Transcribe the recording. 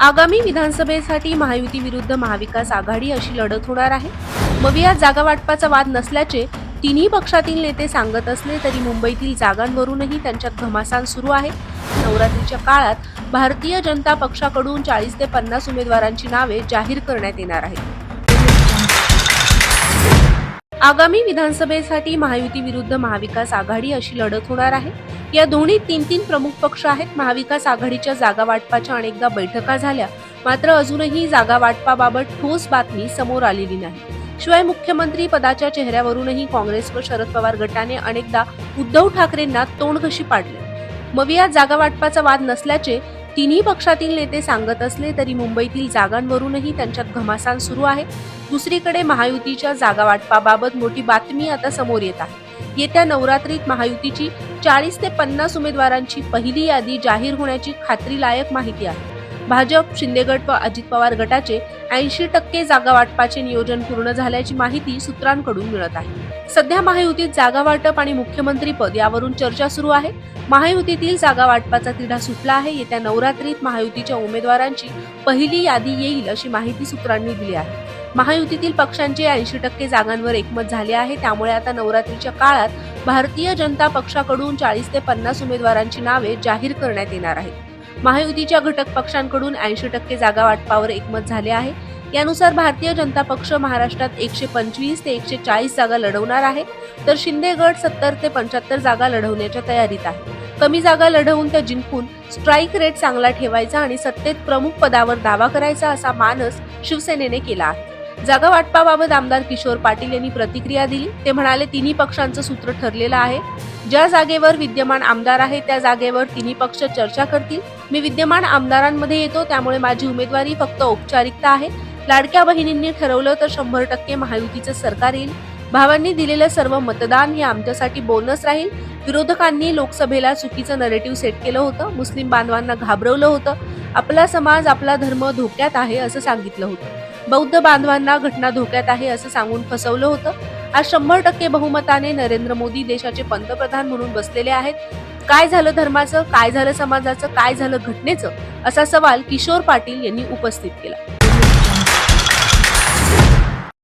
आगामी विधानसभेसाठी महायुती विरुद्ध महाविकास आघाडी अशी लढत होणार आहे. मग या जागा वाटपाचा वाद नसल्याचे तिन्ही पक्षातील नेते सांगत असले तरी मुंबईतील जागांवरूनही त्यांच्यात घमासान सुरू आहे. नवरात्रीच्या काळात भारतीय जनता पक्षाकडून चाळीस ते पन्नास उमेदवारांची नावे जाहीर करण्यात येणार आहेत. आगामी विधानसभेसाठी महायुती विरुद्ध महाविकास आघाडी अशी लढत होणार आहे. या दोन्ही तीन तीन प्रमुख पक्ष आहेत. महाविकास आघाडीच्या जागा वाटपाच्या अनेकदा बैठका झाल्या. मात्र अजूनही जागा वाटपाबाबत ठोस बातमी समोर आलेली नाही. शिवाय मुख्यमंत्री पदाच्या चेहऱ्यावरूनही काँग्रेस व शरद पवार गटाने अनेकदा उद्धव ठाकरेंना तोंडघशी पाडले. मग या जागा वाटपाचा वाद नसल्याचे तिन्ही पक्षातील नेते सांगत असले तरी मुंबईतील जागांवरूनही त्यांच्यात घमासान सुरू आहे. दुसरीकडे महायुतीच्या जागा वाटपाबाबत मोठी बातमी आता समोर येत आहे. येत्या नवरात्रीत महायुतीची चाळीस ते पन्नास उमेदवारांची पहिली यादी जाहीर होण्याची खात्रीलायक माहिती आहे. भाजप शिंदेगड व अजित पवार गटाचे ऐंशी टक्के जागा वाटपाचे नियोजन पूर्ण झाल्याची माहिती सूत्रांकडून मिळत आहे. सध्या महायुतीत जागा वाटप आणि मुख्यमंत्री पद यावरून चर्चा सुरू आहे. महायुतीतील जागा वाटपाचा तिढा सुटला आहे. येत्या नवरात्रीत महायुतीच्या उमेदवारांची पहिली यादी येईल अशी माहिती सूत्रांनी दिली आहे. महायुतीतील पक्षांचे ऐंशी टक्के जागांवर एकमत झाले आहे. त्यामुळे आता नवरात्रीच्या काळात भारतीय जनता पक्षाकडून चाळीस ते पन्नास उमेदवारांची नावे जाहीर करण्यात येणार आहेत. महायुतीच्या घटक पक्षांकडून ऐंशी टक्के जागा वाटपावर एकमत झाले आहे. यानुसार भारतीय जनता पक्ष महाराष्ट्रात एकशे पंचवीस ते एकशे चाळीस जागा लढवणार आहे. तर शिंदे गट सत्तर ते पंच्याहत्तर जागा लढवण्याच्या तयारीत आहे. कमी जागा लढवून त्या जिंकून स्ट्राईक रेट चांगला ठेवायचा आणि सत्तेत प्रमुख पदावर दावा करायचा असा मानस शिवसेनेने केला आहे. जागा वाटपाबाबत आमदार किशोर पाटील यांनी प्रतिक्रिया दिली. ते म्हणाले तिन्ही पक्षांचं सूत्र ठरलेलं आहे. ज्या जागेवर विद्यमान आमदार आहे त्या जागेवर तिन्ही पक्ष चर्चा करतील. मी विद्यमान आमदारांमध्ये येतो त्यामुळे माझी उमेदवारी फक्त औपचारिकता आहे. लाडक्या बहिणींनी ठरवलं तर शंभर टक्के महायुतीचं सरकार येईल. भावांनी दिलेलं सर्व मतदान हे आमच्यासाठी बोनस राहील. विरोधकांनी लोकसभेला चुकीचं नरेटिव्ह सेट केलं होतं. मुस्लिम बांधवांना घाबरवलं होतं. आपला समाज आपला धर्म धोक्यात आहे असं सांगितलं होतं. बौद्ध बांधवांना घटना धोक्यात आहे असं सांगून फसवलं होतं. आज शंभर टक्के बहुमताने नरेंद्र मोदी देशाचे पंतप्रधान म्हणून बसलेले आहेत. काय झालं धर्माचं? काय झालं समाजाचं? काय झालं घटनेचं? असा सवाल किशोर पाटील यांनी उपस्थित केला.